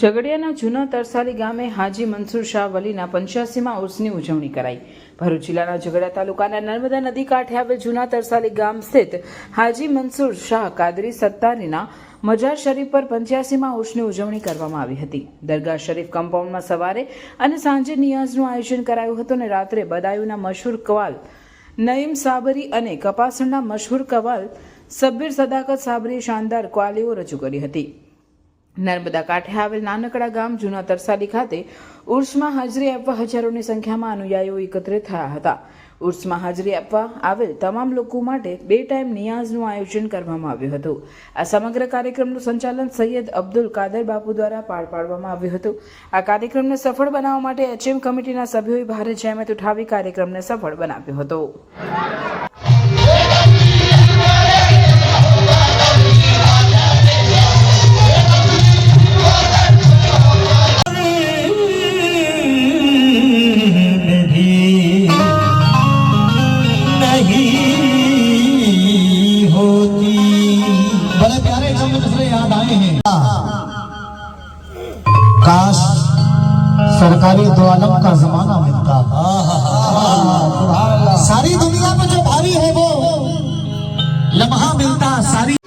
ઝઘડિયાના જૂના તરસાલી ગામે હાજી મનસુર શાહ વલીના પંચ્યાસીમાં ઉર્સની ઉજવણી કરાઈ. ભરૂચ જિલ્લાના ઝઘડિયા તાલુકાના નર્મદા નદી કાંઠે આવેલ જૂના તરસાલી ગામ સ્થિત હાજી મનસુર શાહ કાદરી સત્તારીના મજાર શરીફ પર પંચ્યાસીમાં ઉર્સની ઉજવણી કરવામાં આવી હતી. દરગાહ શરીફ કમ્પાઉન્ડમાં સવારે અને સાંજે નિયાઝનું આયોજન કરાયું હતું અને રાત્રે બદાયુના મશહૂર કવાલ નઈમ સાબરી અને કપાસણના મશહૂર કવાલ સબ્બીર સદાકત સાબરી શાનદાર ક્વાલીઓ રજૂ કરી હતી. નર્મદા કાંઠે આવેલ નાનકડા ગામ જૂના તરસાલી ખાતે ઉર્સમાં હાજરી આપવા હજારોની સંખ્યામાં અનુયાયીઓ એકત્રિત થયા હતા. ઉર્સમાં હાજરી આપવા આવેલ તમામ લોકો માટે બે ટાઈમ નિયાઝનું આયોજન કરવામાં આવ્યું હતું. આ સમગ્ર કાર્યક્રમનું સંચાલન સૈયદ અબ્દુલ કાદર બાપુ દ્વારા પાર પાડવામાં આવ્યું હતું. આ કાર્યક્રમને સફળ બનાવવા માટે એચએમ કમિટીના સભ્યોએ ભારે જહેમત ઉઠાવી કાર્યક્રમને સફળ બનાવ્યો હતો. नहीं होती बड़े प्यारे जब दूसरे याद आए हैं काश सरकारी दो आलम का जमाना मिलता सारी दुनिया में जो भारी है वो लम्हा मिलता सारी